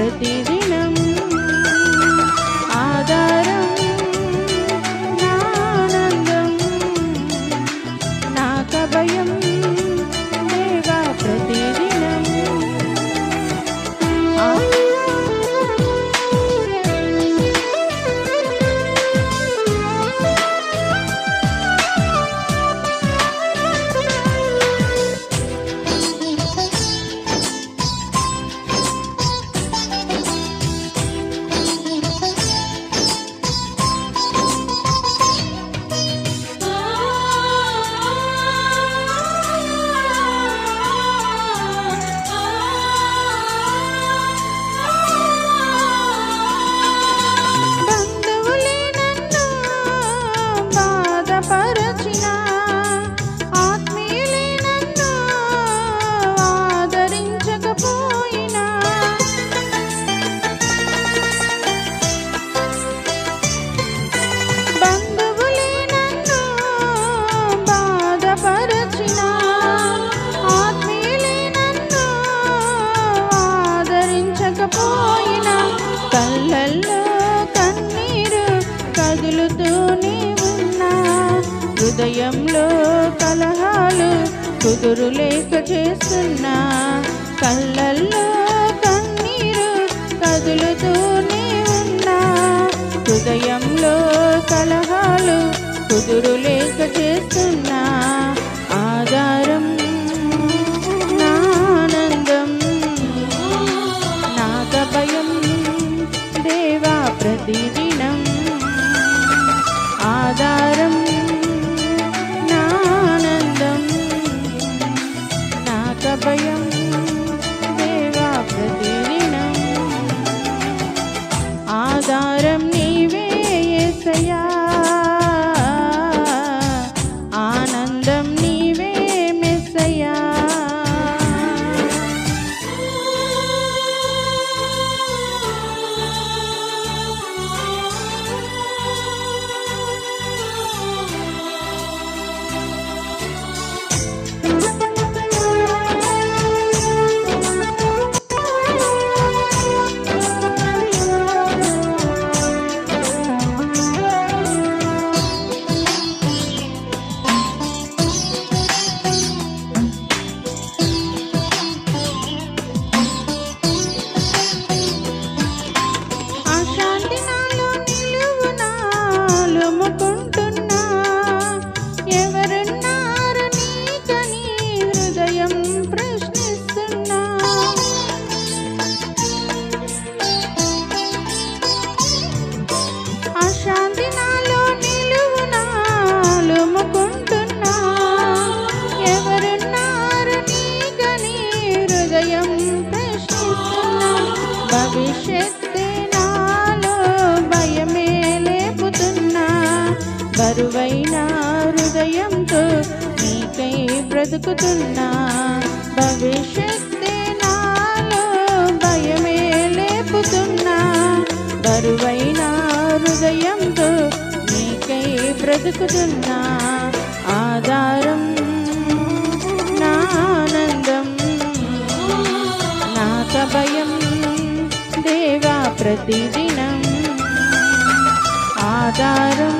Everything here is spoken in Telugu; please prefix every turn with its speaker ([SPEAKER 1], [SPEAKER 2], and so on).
[SPEAKER 1] ಪ್ರತಿ కదులుతూనే ఉన్నా హృదయంలో కలహాలు కుదురు లేక చేస్తున్నా కళ్ళల్లో agarrar. కరువైన హృదయంతో నీకై బ్రతుకుతున్నా. భవిష్యత్తే నాలో భయమే లేపుతున్నా. బరువైన హృదయంతో నీకై బ్రతుకుతున్నా. ఆధారం నా ఆనందం నాక భయం దేవా ప్రతిదినం. ఆధారం